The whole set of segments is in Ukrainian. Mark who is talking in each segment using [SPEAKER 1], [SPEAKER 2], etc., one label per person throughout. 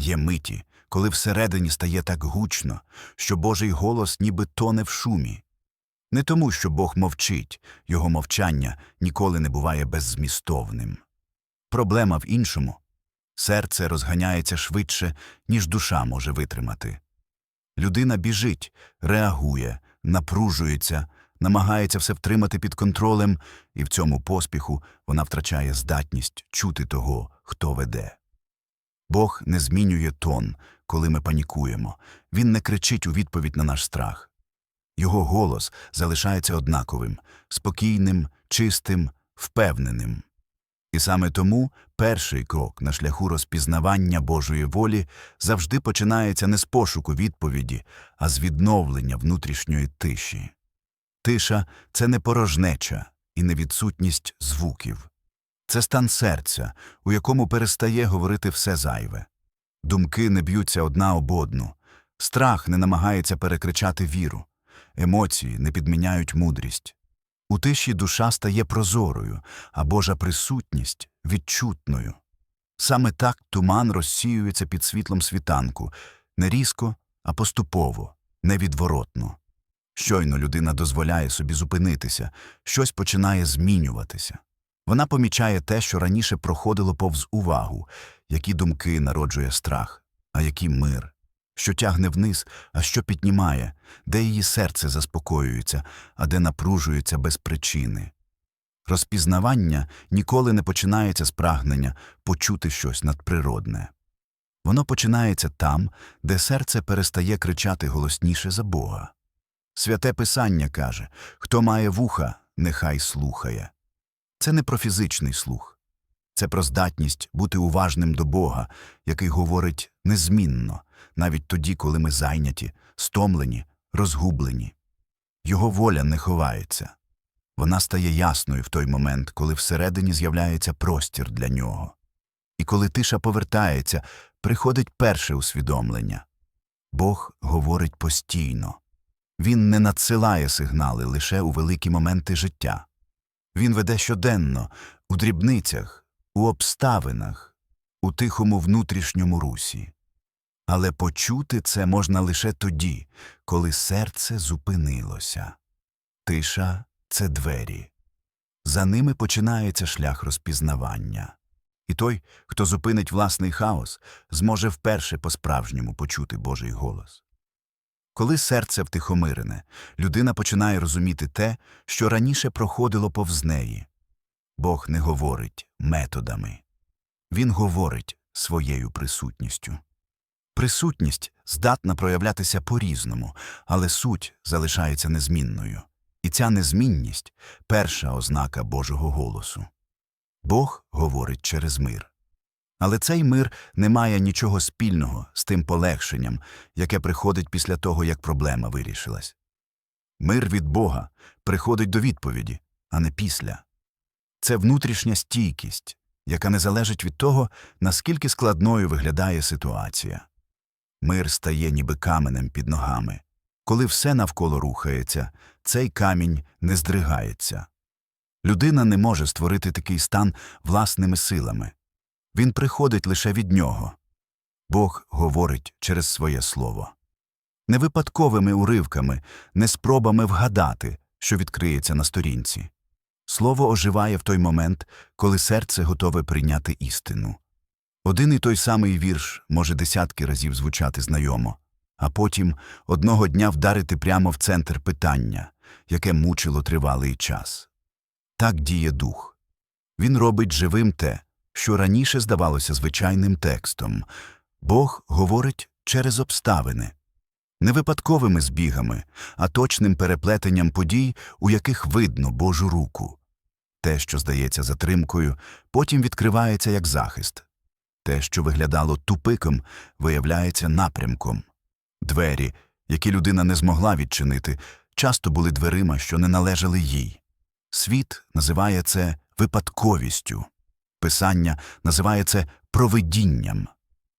[SPEAKER 1] Є миті, коли всередині стає так гучно, що Божий голос ніби тоне в шумі. Не тому, що Бог мовчить, його мовчання ніколи не буває беззмістовним. Проблема в іншому серце розганяється швидше, ніж душа може витримати. Людина біжить, реагує, напружується, намагається все втримати під контролем, і в цьому поспіху вона втрачає здатність чути того, хто веде. Бог не змінює тон, коли ми панікуємо, він не кричить у відповідь на наш страх. Його голос залишається однаковим, спокійним, чистим, впевненим. І саме тому перший крок на шляху розпізнавання Божої волі завжди починається не з пошуку відповіді, а з відновлення внутрішньої тиші. Тиша це не порожнеча і не відсутність звуків. Це стан серця, у якому перестає говорити все зайве. Думки не б'ються одна об одну, страх не намагається перекричати віру, емоції не підміняють мудрість. У тиші душа стає прозорою, а Божа присутність відчутною. Саме так туман розсіюється під світлом світанку, не різко, а поступово, невідворотно. Щойно людина дозволяє собі зупинитися, щось починає змінюватися. Вона помічає те, що раніше проходило повз увагу, які думки народжує страх, а який мир, що тягне вниз, а що піднімає, де її серце заспокоюється, а де напружується без причини. Розпізнавання ніколи не починається з прагнення почути щось надприродне. Воно починається там, де серце перестає кричати голосніше за Бога. Святе Писання каже хто має вуха, нехай слухає. Це не про фізичний слух, це про здатність бути уважним до Бога, який говорить незмінно, навіть тоді, коли ми зайняті, стомлені, розгублені. Його воля не ховається. Вона стає ясною в той момент, коли всередині з'являється простір для нього. І коли тиша повертається, приходить перше усвідомлення. Бог говорить постійно. Він не надсилає сигнали лише у великі моменти життя. Він веде щоденно, у дрібницях, у обставинах, у тихому внутрішньому русі. Але почути це можна лише тоді, коли серце зупинилося. Тиша це двері. За ними починається шлях розпізнавання. І той, хто зупинить власний хаос, зможе вперше по-справжньому почути Божий голос. Коли серце втихомирене, людина починає розуміти те, що раніше проходило повз неї. Бог не говорить методами. Він говорить своєю присутністю. Присутність здатна проявлятися по-різному, але суть залишається незмінною. І ця незмінність перша ознака Божого голосу. Бог говорить через мир. Але цей мир не має нічого спільного з тим полегшенням, яке приходить після того, як проблема вирішилась. Мир від Бога приходить до відповіді, а не після. Це внутрішня стійкість, яка не залежить від того, наскільки складною виглядає ситуація. Мир стає ніби каменем під ногами. Коли все навколо рухається, цей камінь не здригається. Людина не може створити такий стан власними силами. Він приходить лише від нього. Бог говорить через своє слово. Не випадковими уривками, не спробами вгадати, що відкриється на сторінці. Слово оживає в той момент, коли серце готове прийняти істину. Один і той самий вірш може десятки разів звучати знайомо, а потім одного дня вдарити прямо в центр питання, яке мучило тривалий час. Так діє дух. Він робить живим те, що раніше здавалося звичайним текстом. Бог говорить через обставини, не випадковими збігами, а точним переплетенням подій, у яких видно Божу руку. Те, що здається затримкою, потім відкривається як захист. Те, що виглядало тупиком, виявляється напрямком. Двері, які людина не змогла відчинити, часто були дверима, що не належали їй. Світ називає це випадковістю. Писання називає це провидінням.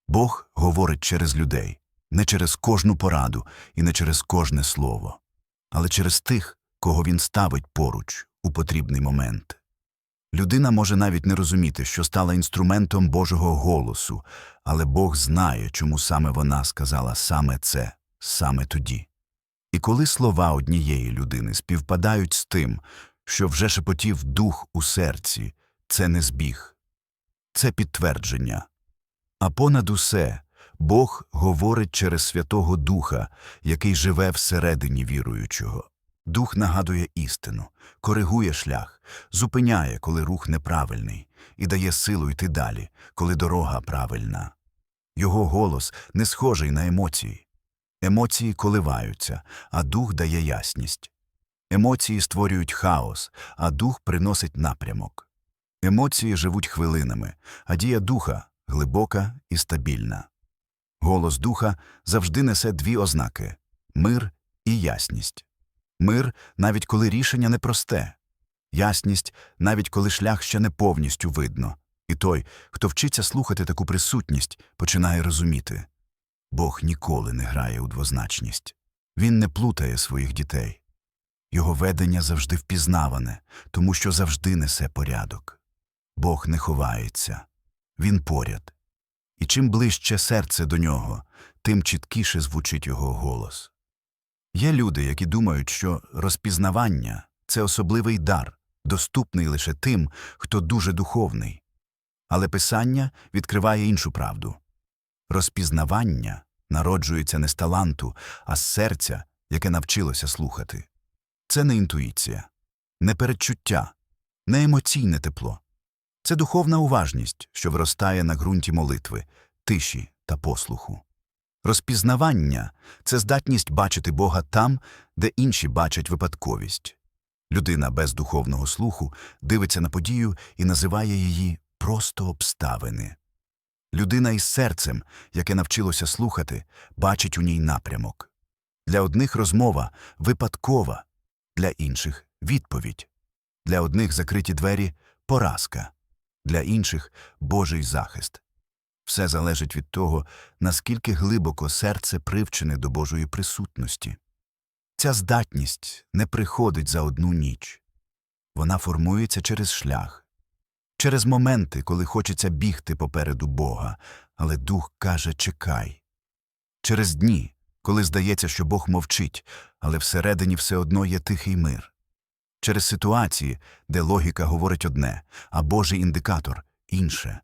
[SPEAKER 1] Бог говорить через людей, не через кожну пораду і не через кожне слово, але через тих, кого він ставить поруч у потрібний момент. Людина може навіть не розуміти, що стала інструментом Божого голосу, але Бог знає, чому саме вона сказала саме це, саме тоді. І коли слова однієї людини співпадають з тим, що вже шепотів дух у серці, це не збіг, це підтвердження. А понад усе Бог говорить через Святого Духа, який живе всередині віруючого. Дух нагадує істину, коригує шлях, зупиняє, коли рух неправильний, і дає силу йти далі, коли дорога правильна. Його голос не схожий на емоції. Емоції коливаються, а дух дає ясність. Емоції створюють хаос, а дух приносить напрямок. Емоції живуть хвилинами, а дія духа глибока і стабільна. Голос духа завжди несе дві ознаки мир і ясність. Мир, навіть коли рішення непросте, ясність, навіть коли шлях ще не повністю видно. І той, хто вчиться слухати таку присутність, починає розуміти Бог ніколи не грає у двозначність. Він не плутає своїх дітей. Його ведення завжди впізнаване, тому що завжди несе порядок. Бог не ховається, він поряд. І чим ближче серце до нього, тим чіткіше звучить його голос. Є люди, які думають, що розпізнавання це особливий дар, доступний лише тим, хто дуже духовний. Але Писання відкриває іншу правду. Розпізнавання народжується не з таланту, а з серця, яке навчилося слухати. Це не інтуїція, не передчуття, не емоційне тепло. Це духовна уважність, що виростає на ґрунті молитви, тиші та послуху. Розпізнавання це здатність бачити Бога там, де інші бачать випадковість. Людина без духовного слуху дивиться на подію і називає її просто обставини. Людина із серцем, яке навчилося слухати, бачить у ній напрямок. Для одних розмова випадкова, для інших відповідь, для одних закриті двері поразка, для інших Божий захист. Все залежить від того, наскільки глибоко серце привчене до Божої присутності. Ця здатність не приходить за одну ніч. Вона формується через шлях, через моменти, коли хочеться бігти попереду Бога, але дух каже чекай. Через дні, коли здається, що Бог мовчить, але всередині все одно є тихий мир. Через ситуації, де логіка говорить одне, а Божий індикатор інше.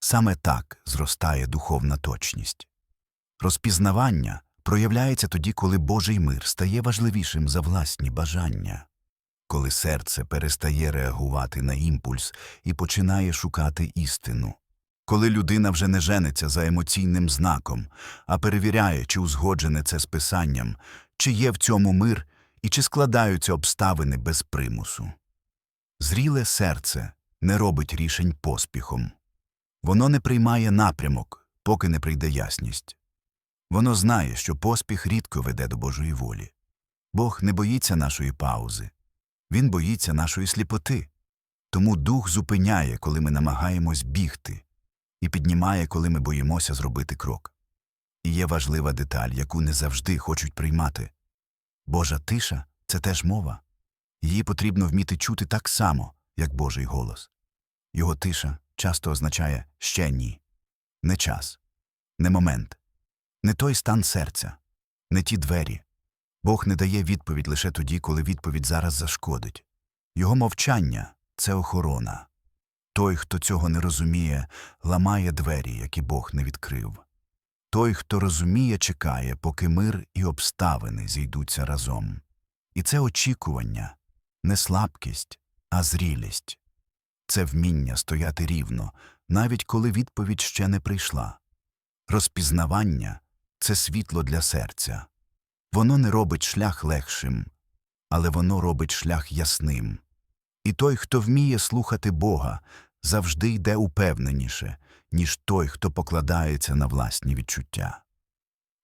[SPEAKER 1] Саме так зростає духовна точність. Розпізнавання проявляється тоді, коли Божий мир стає важливішим за власні бажання, коли серце перестає реагувати на імпульс і починає шукати істину, коли людина вже не жениться за емоційним знаком, а перевіряє, чи узгоджене це з писанням, чи є в цьому мир і чи складаються обставини без примусу. Зріле серце не робить рішень поспіхом. Воно не приймає напрямок, поки не прийде ясність. Воно знає, що поспіх рідко веде до Божої волі. Бог не боїться нашої паузи, Він боїться нашої сліпоти. Тому дух зупиняє, коли ми намагаємось бігти, і піднімає, коли ми боїмося зробити крок. І є важлива деталь, яку не завжди хочуть приймати. Божа тиша це теж мова. Її потрібно вміти чути так само, як Божий голос. Його тиша часто означає ще ні, не час, не момент, не той стан серця, не ті двері. Бог не дає відповідь лише тоді, коли відповідь зараз зашкодить. Його мовчання це охорона. Той, хто цього не розуміє, ламає двері, які Бог не відкрив. Той, хто розуміє, чекає, поки мир і обставини зійдуться разом. І це очікування не слабкість, а зрілість це вміння стояти рівно, навіть коли відповідь ще не прийшла. Розпізнавання це світло для серця. Воно не робить шлях легшим, але воно робить шлях ясним. І той, хто вміє слухати Бога, завжди йде упевненіше, ніж той, хто покладається на власні відчуття.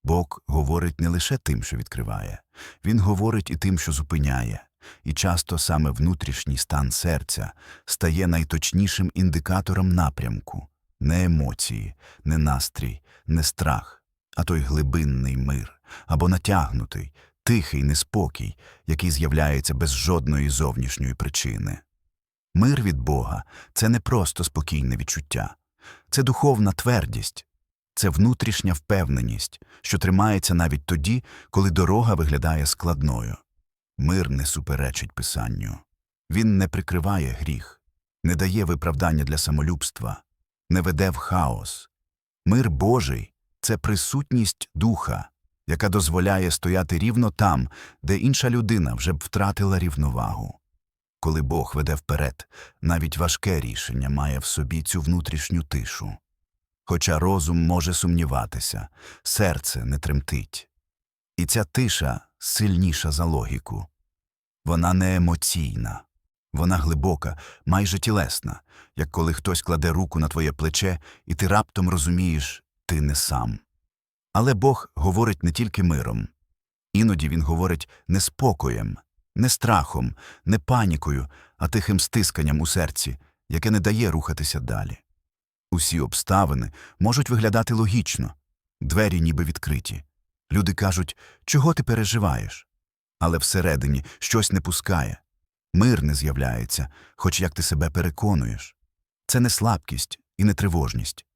[SPEAKER 1] Бог говорить не лише тим, що відкриває, він говорить і тим, що зупиняє, і часто саме внутрішній стан серця стає найточнішим індикатором напрямку не емоції, не настрій, не страх, а той глибинний мир або натягнутий, тихий неспокій, який з'являється без жодної зовнішньої причини. Мир від Бога це не просто спокійне відчуття, це духовна твердість, це внутрішня впевненість, що тримається навіть тоді, коли дорога виглядає складною. Мир не суперечить писанню. Він не прикриває гріх, не дає виправдання для самолюбства, не веде в хаос. Мир Божий це присутність духа, яка дозволяє стояти рівно там, де інша людина вже б втратила рівновагу. Коли Бог веде вперед, навіть важке рішення має в собі цю внутрішню тишу. Хоча розум може сумніватися, серце не тремтить. І ця тиша сильніша за логіку. Вона не емоційна, вона глибока, майже тілесна, як коли хтось кладе руку на твоє плече, і ти раптом розумієш, ти не сам. Але Бог говорить не тільки миром. Іноді він говорить не спокоєм, не страхом, не панікою, а тихим стисканням у серці, яке не дає рухатися далі. Усі обставини можуть виглядати логічно, двері ніби відкриті. Люди кажуть, чого ти переживаєш? Але всередині щось не пускає. Мир не з'являється, хоч як ти себе переконуєш. Це не слабкість і не тривожність.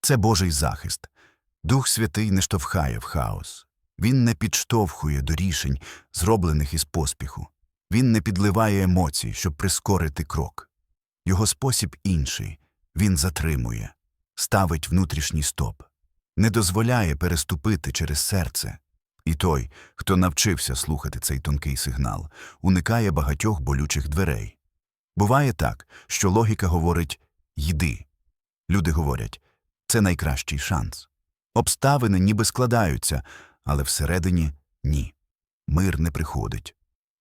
[SPEAKER 1] Це Божий захист. Дух Святий не штовхає в хаос. Він не підштовхує до рішень, зроблених із поспіху. Він не підливає емоцій, щоб прискорити крок. Його спосіб інший. Він затримує, ставить внутрішній стоп, не дозволяє переступити через серце. І той, хто навчився слухати цей тонкий сигнал, уникає багатьох болючих дверей. Буває так, що логіка говорить «йди». Люди говорять це найкращий шанс. Обставини ніби складаються, але всередині ні. Мир не приходить.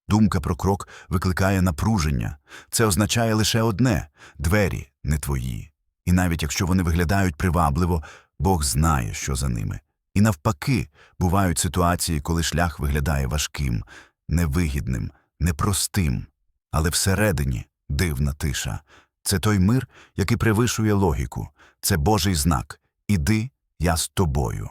[SPEAKER 1] Думка про крок викликає напруження. Це означає лише одне двері не твої. І навіть якщо вони виглядають привабливо, Бог знає, що за ними. І навпаки, бувають ситуації, коли шлях виглядає важким, невигідним, непростим, але всередині дивна тиша. Це той мир, який превишує логіку, це Божий знак Іди, я з тобою.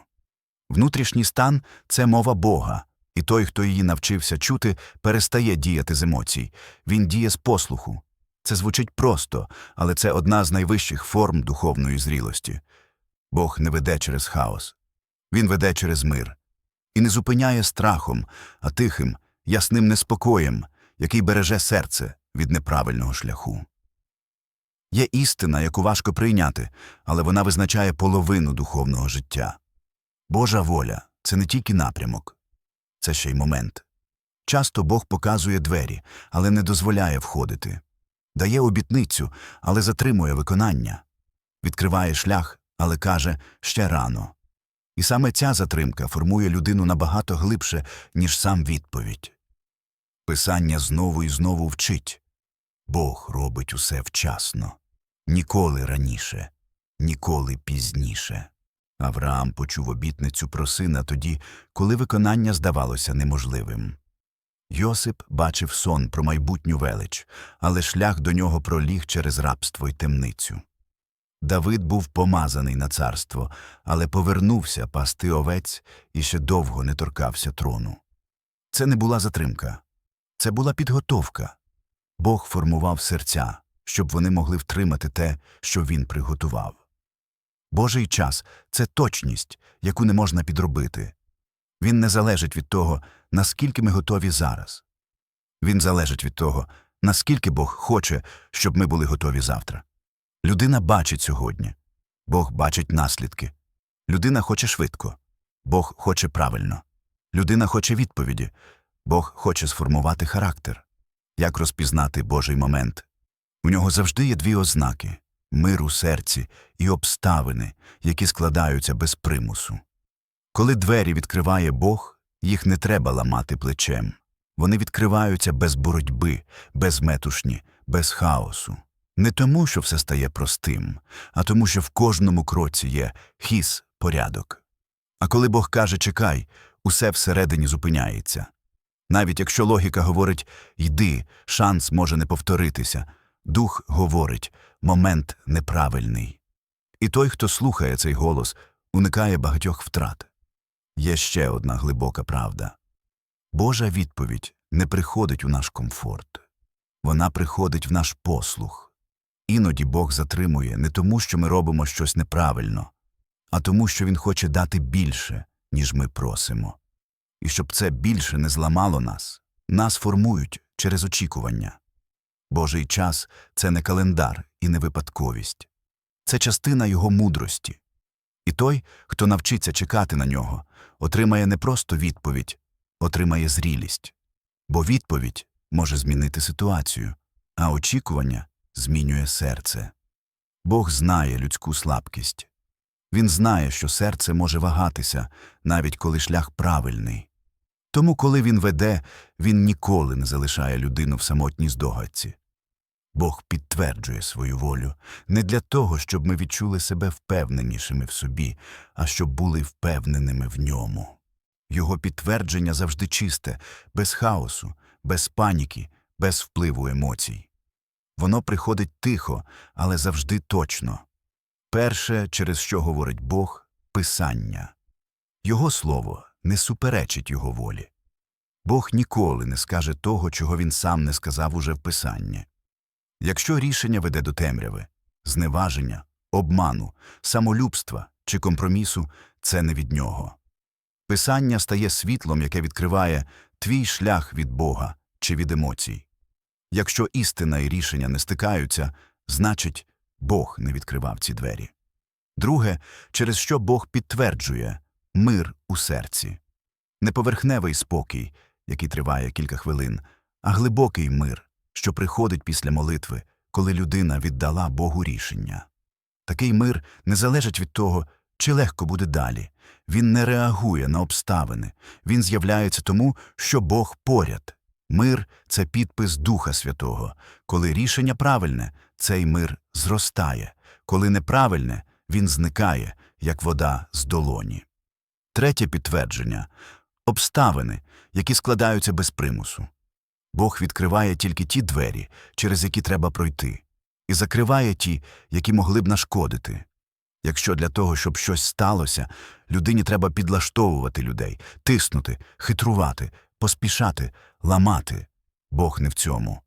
[SPEAKER 1] Внутрішній стан це мова Бога, і той, хто її навчився чути, перестає діяти з емоцій. Він діє з послуху. Це звучить просто, але це одна з найвищих форм духовної зрілості. Бог не веде через хаос. Він веде через мир. І не зупиняє страхом, а тихим, ясним неспокоєм, який береже серце від неправильного шляху. Є істина, яку важко прийняти, але вона визначає половину духовного життя. Божа воля це не тільки напрямок, це ще й момент. Часто Бог показує двері, але не дозволяє входити, дає обітницю, але затримує виконання, відкриває шлях, але каже ще рано. І саме ця затримка формує людину набагато глибше, ніж сам відповідь. Писання знову і знову вчить Бог робить усе вчасно, ніколи раніше, ніколи пізніше. Авраам почув обітницю про сина тоді, коли виконання здавалося неможливим. Йосип бачив сон про майбутню велич, але шлях до нього проліг через рабство й темницю. Давид був помазаний на царство, але повернувся пасти овець і ще довго не торкався трону. Це не була затримка, це була підготовка. Бог формував серця, щоб вони могли втримати те, що він приготував. Божий час це точність, яку не можна підробити. Він не залежить від того, наскільки ми готові зараз. Він залежить від того, наскільки Бог хоче, щоб ми були готові завтра. Людина бачить сьогодні, Бог бачить наслідки. Людина хоче швидко, Бог хоче правильно. Людина хоче відповіді, Бог хоче сформувати характер. Як розпізнати Божий момент? У нього завжди є дві ознаки мир у серці і обставини, які складаються без примусу. Коли двері відкриває Бог, їх не треба ламати плечем. Вони відкриваються без боротьби, без метушні, без хаосу. Не тому, що все стає простим, а тому, що в кожному кроці є хіс, порядок. А коли Бог каже чекай, усе всередині зупиняється. Навіть якщо логіка говорить йди, шанс може не повторитися, дух говорить момент неправильний. І той, хто слухає цей голос, уникає багатьох втрат. Є ще одна глибока правда Божа відповідь не приходить у наш комфорт. Вона приходить в наш послух. Іноді Бог затримує не тому, що ми робимо щось неправильно, а тому, що Він хоче дати більше, ніж ми просимо. І щоб це більше не зламало нас, нас формують через очікування. Божий час це не календар і не випадковість, це частина його мудрості. І той, хто навчиться чекати на нього, отримає не просто відповідь, отримає зрілість. Бо відповідь може змінити ситуацію, а очікування змінює серце. Бог знає людську слабкість. Він знає, що серце може вагатися, навіть коли шлях правильний. Тому, коли він веде, він ніколи не залишає людину в самотній здогадці. Бог підтверджує свою волю не для того, щоб ми відчули себе впевненішими в собі, а щоб були впевненими в ньому. Його підтвердження завжди чисте, без хаосу, без паніки, без впливу емоцій. Воно приходить тихо, але завжди точно. Перше, через що говорить Бог писання. Його слово не суперечить його волі. Бог ніколи не скаже того, чого він сам не сказав уже в писанні. Якщо рішення веде до темряви, зневаження, обману, самолюбства чи компромісу, це не від нього. Писання стає світлом, яке відкриває твій шлях від Бога чи від емоцій. Якщо істина і рішення не стикаються, значить, Бог не відкривав ці двері. Друге, через що Бог підтверджує мир у серці. Не поверхневий спокій, який триває кілька хвилин, а глибокий мир, що приходить після молитви, коли людина віддала Богу рішення. Такий мир не залежить від того, чи легко буде далі. Він не реагує на обставини, він з'являється тому, що Бог поряд. Мир це підпис Духа Святого. Коли рішення правильне, цей мир зростає, коли неправильне, він зникає, як вода з долоні. Третє підтвердження обставини, які складаються без примусу. Бог відкриває тільки ті двері, через які треба пройти, і закриває ті, які могли б нашкодити. Якщо для того, щоб щось сталося, людині треба підлаштовувати людей, тиснути, хитрувати, поспішати, ламати, Бог не в цьому.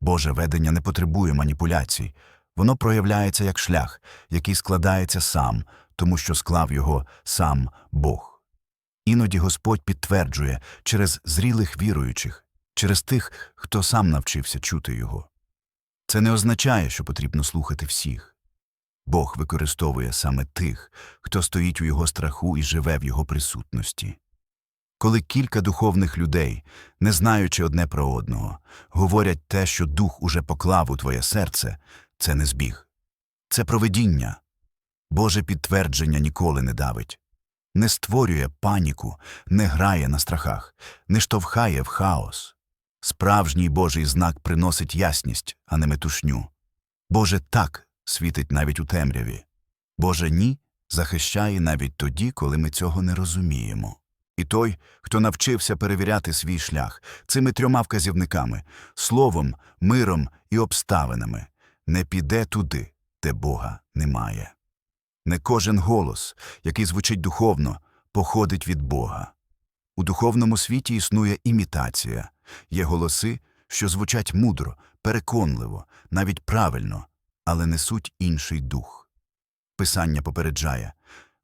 [SPEAKER 1] Боже ведення не потребує маніпуляцій, воно проявляється як шлях, який складається сам, тому що склав його сам Бог. Іноді Господь підтверджує через зрілих віруючих, через тих, хто сам навчився чути його. Це не означає, що потрібно слухати всіх. Бог використовує саме тих, хто стоїть у його страху і живе в його присутності. Коли кілька духовних людей, не знаючи одне про одного, говорять те, що дух уже поклав у твоє серце, це не збіг. Це провидіння. Боже підтвердження ніколи не давить, не створює паніку, не грає на страхах, не штовхає в хаос. Справжній Божий знак приносить ясність, а не метушню. Боже так світить навіть у темряві. Боже ні захищає навіть тоді, коли ми цього не розуміємо. І той, хто навчився перевіряти свій шлях цими трьома вказівниками словом, миром і обставинами, не піде туди, де Бога немає. Не кожен голос, який звучить духовно, походить від Бога. У духовному світі існує імітація, є голоси, що звучать мудро, переконливо, навіть правильно, але несуть інший дух. Писання попереджає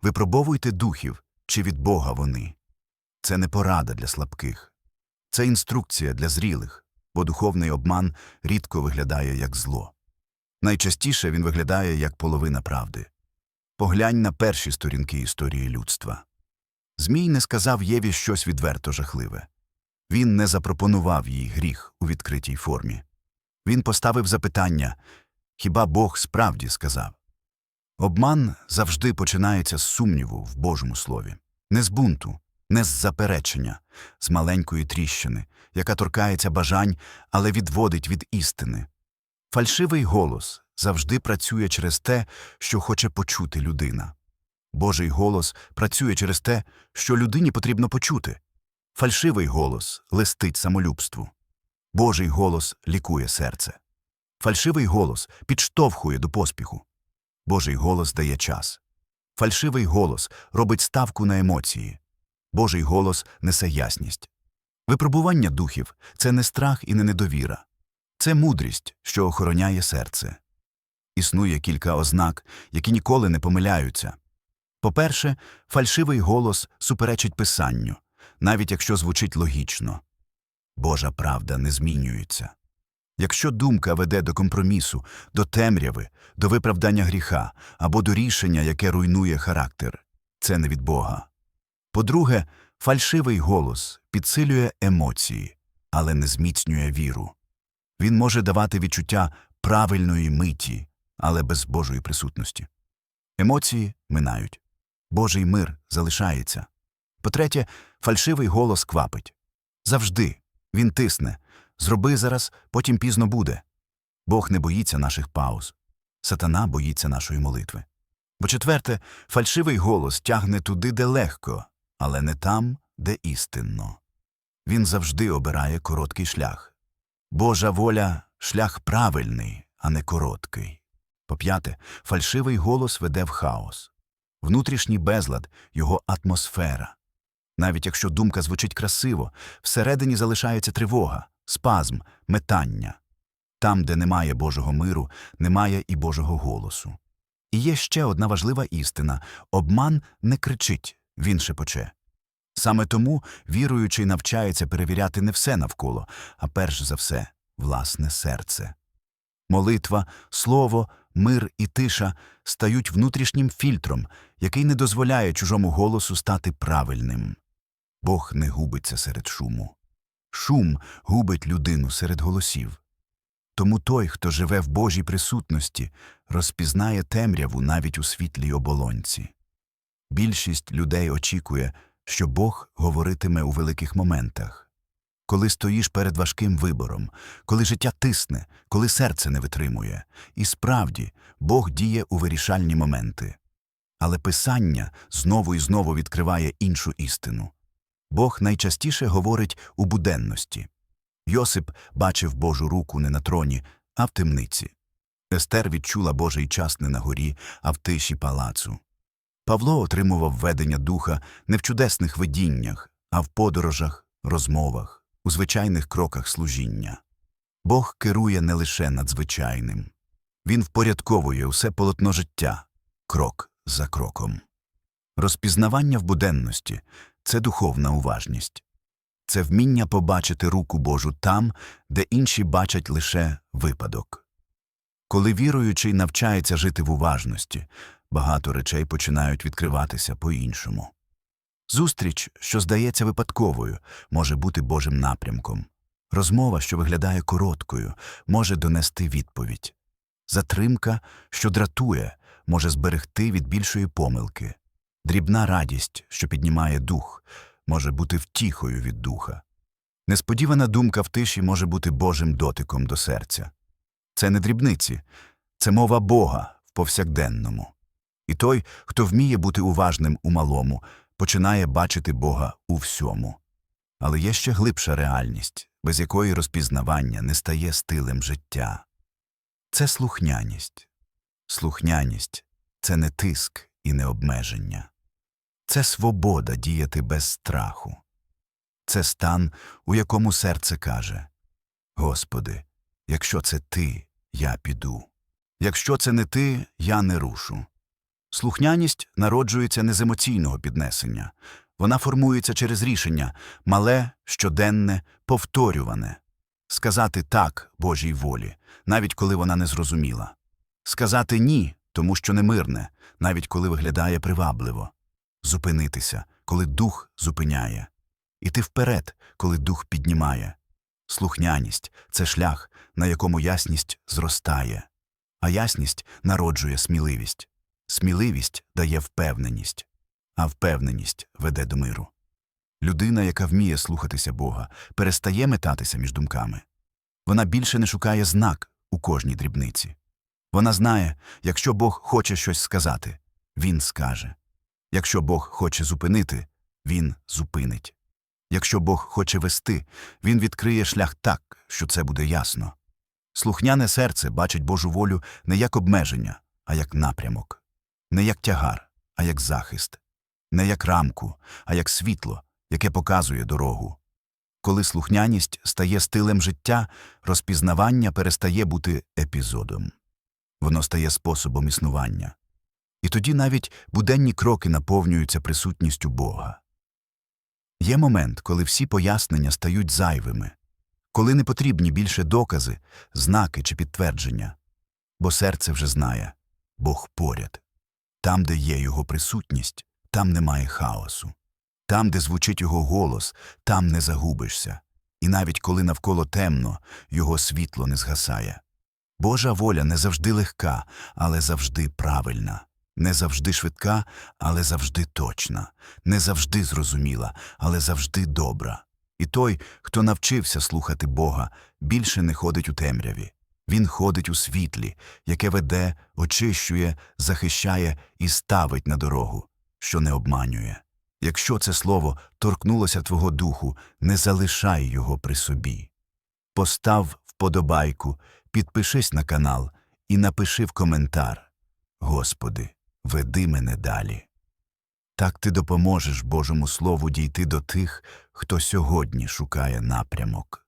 [SPEAKER 1] випробовуйте духів, чи від Бога вони. Це не порада для слабких, це інструкція для зрілих, бо духовний обман рідко виглядає як зло. Найчастіше він виглядає як половина правди. Поглянь на перші сторінки історії людства. Змій не сказав Єві щось відверто жахливе. Він не запропонував їй гріх у відкритій формі. Він поставив запитання хіба Бог справді сказав? Обман завжди починається з сумніву в Божому слові, не з бунту, не з заперечення, з маленької тріщини, яка торкається бажань, але відводить від істини. Фальшивий голос завжди працює через те, що хоче почути людина. Божий голос працює через те, що людині потрібно почути. Фальшивий голос листить самолюбству. Божий голос лікує серце. Фальшивий голос підштовхує до поспіху. Божий голос дає час. Фальшивий голос робить ставку на емоції. Божий голос несе ясність. Випробування духів це не страх і не недовіра. Це мудрість, що охороняє серце. Існує кілька ознак, які ніколи не помиляються. По-перше, фальшивий голос суперечить писанню, навіть якщо звучить логічно. Божа правда не змінюється. Якщо думка веде до компромісу, до темряви, до виправдання гріха або до рішення, яке руйнує характер, це не від Бога. По-друге, фальшивий голос підсилює емоції, але не зміцнює віру. Він може давати відчуття правильної миті, але без Божої присутності. Емоції минають. Божий мир залишається. По-третє, фальшивий голос квапить. Завжди. Він тисне. Зроби зараз, потім пізно буде. Бог не боїться наших пауз. Сатана боїться нашої молитви. По-четверте, фальшивий голос тягне туди, де легко, але не там, де істинно. Він завжди обирає короткий шлях. Божа воля шлях правильний, а не короткий. По-п'яте, фальшивий голос веде в хаос. Внутрішній безлад його атмосфера. Навіть якщо думка звучить красиво, всередині залишається тривога, спазм, метання. Там, де немає Божого миру, немає і Божого голосу. І є ще одна важлива істина обман не кричить, він шепоче. Саме тому віруючий навчається перевіряти не все навколо, а перш за все власне серце. Молитва, слово, мир і тиша стають внутрішнім фільтром, який не дозволяє чужому голосу стати правильним. Бог не губиться серед шуму. Шум губить людину серед голосів. Тому той, хто живе в Божій присутності, розпізнає темряву навіть у світлій оболонці. Більшість людей очікує, що Бог говоритиме у великих моментах. Коли стоїш перед важким вибором, коли життя тисне, коли серце не витримує. І справді Бог діє у вирішальні моменти. Але Писання знову і знову відкриває іншу істину. Бог найчастіше говорить у буденності. Йосип бачив Божу руку не на троні, а в темниці. Естер відчула Божий час не на горі, а в тиші палацу. Павло отримував ведення духа не в чудесних видіннях, а в подорожах, розмовах, у звичайних кроках служіння. Бог керує не лише надзвичайним. Він впорядковує усе полотно життя, крок за кроком. Розпізнавання в буденності це духовна уважність. Це вміння побачити руку Божу там, де інші бачать лише випадок. Коли віруючий навчається жити в уважності, багато речей починають відкриватися по-іншому. Зустріч, що здається випадковою, може бути Божим напрямком. Розмова, що виглядає короткою, може донести відповідь. Затримка, що дратує, може зберегти від більшої помилки. Дрібна радість, що піднімає дух, може бути втіхою від духа. Несподівана думка в тиші може бути Божим дотиком до серця. Це не дрібниці, це мова Бога в повсякденному. І той, хто вміє бути уважним у малому, починає бачити Бога у всьому. Але є ще глибша реальність, без якої розпізнавання не стає стилем життя. Це слухняність. Слухняність це не тиск і не обмеження. Це свобода діяти без страху. Це стан, у якому серце каже Господи, якщо це ти, я піду. Якщо це не ти, я не рушу. Слухняність народжується не з емоційного піднесення. Вона формується через рішення мале, щоденне, повторюване. Сказати так Божій волі, навіть коли вона не зрозуміла. Сказати ні, тому що немирне, навіть коли виглядає привабливо. Зупинитися, коли дух зупиняє. Іти вперед, коли дух піднімає. Слухняність це шлях, на якому ясність зростає, а ясність народжує сміливість. Сміливість дає впевненість, а впевненість веде до миру. Людина, яка вміє слухатися Бога, перестає метатися між думками. Вона більше не шукає знак у кожній дрібниці. Вона знає, якщо Бог хоче щось сказати, Він скаже. Якщо Бог хоче зупинити, Він зупинить. Якщо Бог хоче вести, Він відкриє шлях так, що це буде ясно. Слухняне серце бачить Божу волю не як обмеження, а як напрямок, не як тягар, а як захист, не як рамку, а як світло, яке показує дорогу. Коли слухняність стає стилем життя, розпізнавання перестає бути епізодом. Воно стає способом існування. І тоді навіть буденні кроки наповнюються присутністю Бога. Є момент, коли всі пояснення стають зайвими, коли не потрібні більше докази, знаки чи підтвердження, бо серце вже знає Бог поряд. Там, де є його присутність, там немає хаосу. Там, де звучить його голос, там не загубишся. І навіть коли навколо темно, його світло не згасає. Божа воля не завжди легка, але завжди правильна, не завжди швидка, але завжди точна, не завжди зрозуміла, але завжди добра. І той, хто навчився слухати Бога, більше не ходить у темряві. Він ходить у світлі, яке веде, очищує, захищає і ставить на дорогу, що не обманює. Якщо це слово торкнулося твого духу, не залишай його при собі. Постав вподобайку, підпишись на канал і напиши в коментар Господи, веди мене далі. Так ти допоможеш Божому Слову дійти до тих, хто сьогодні шукає напрямок.